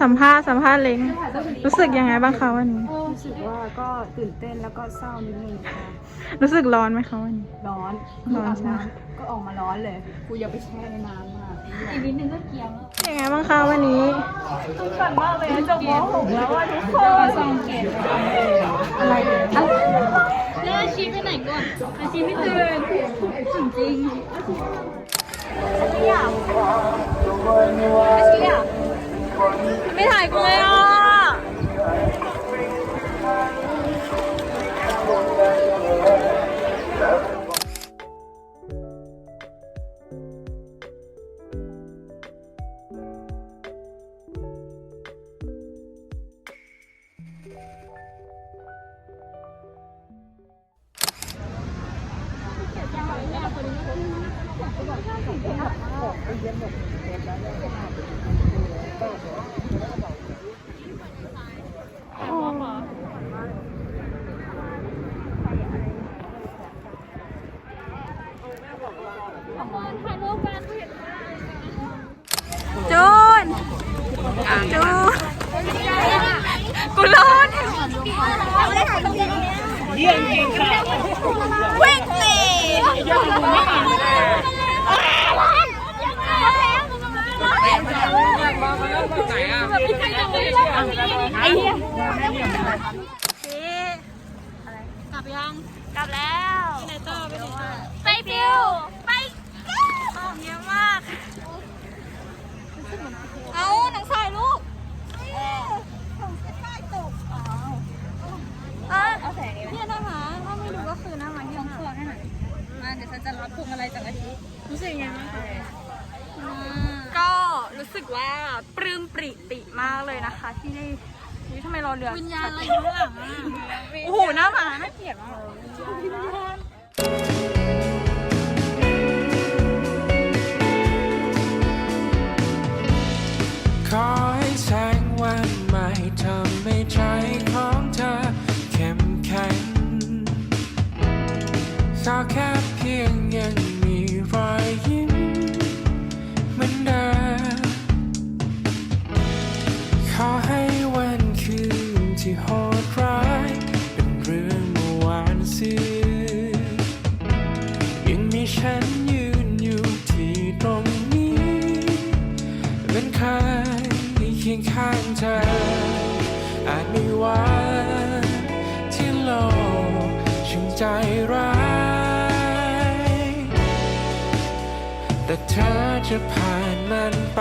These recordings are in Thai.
สัมภาษณ์สัมภาษณ์เล้งรู้สึกยังไงบ้างคะวันนี้ รู้สึกว่าก็ตื่นเต้นแล้วก็เศร้านิดนึงค่ะรู้สึกร้อนไหมคะวันนี้ ร้อนร้อนใช่ไหมอาบำก็ออกมาร้อนเลยกูอย่าไปแช่ในน้ำมากอีกนิดนึงก็เกียมยังไงบ้างคะวันนี้ตื่นเต้นมากเลยจบม .6 แล้วว่าทุกคนสองเกตอะไรเนี่ยแล้วอาชีพไปไหนก่อนอาชีพไม่ตื่นจริง ไม่ถ่ายกูเลยอะถ่ายรูปกัน จูน จูนกูร้อนวิ่งสิไอ้เหี้ย กลับยัง กลับแล้วไปไหนต่อไปไหนต่อไปฟิวไปของเยอะมาก เอาหนังถ่ายรูปเออเอาแสงนี้เนี่ยนะคะถ้าไม่รู้ก็คือน้ามาที่เครื่องให้หนมาเดี๋ยวฉันจะรับพวงอะไรจากอาทิตย์รู้สึกยังไงบ้างคะก็รู้สึกว่าปลื้มปริติมากเลยนะคะที่ได้ นี่ทำไมรอเรือวิญญาณอะไรอยู่ข้างหลังอะโอ้โหหน้าหมาน่าเกลียดมากขอให้แสงวันใหม่ทำให้ใจของเธอเข้มแข็งขอแค่เพียงยังมีรอยยิ้มเหมือนเดิม ที่โหดร้าย เป็นเรื่องเมื่อวานซื่อยังมีฉันยืนอยู่ที่ตรงนี้ เป็นใครเคียงข้างเธอ อาจมีวันที่โลกช่างใจร้าย แต่เธอจะผ่านมันไป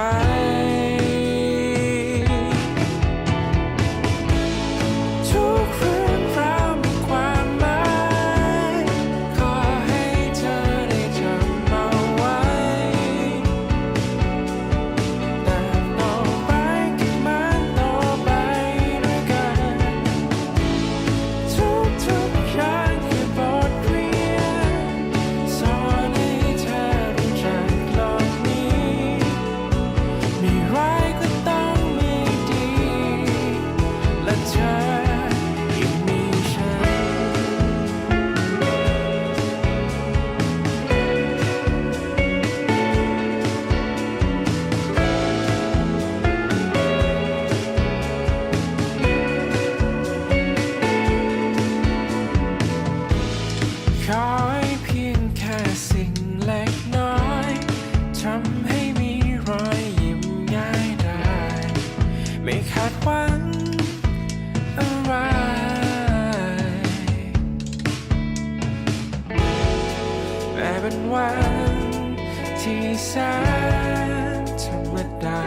วันที่แสนธรรมดา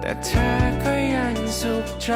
แต่เธอก็ยังสุขใจ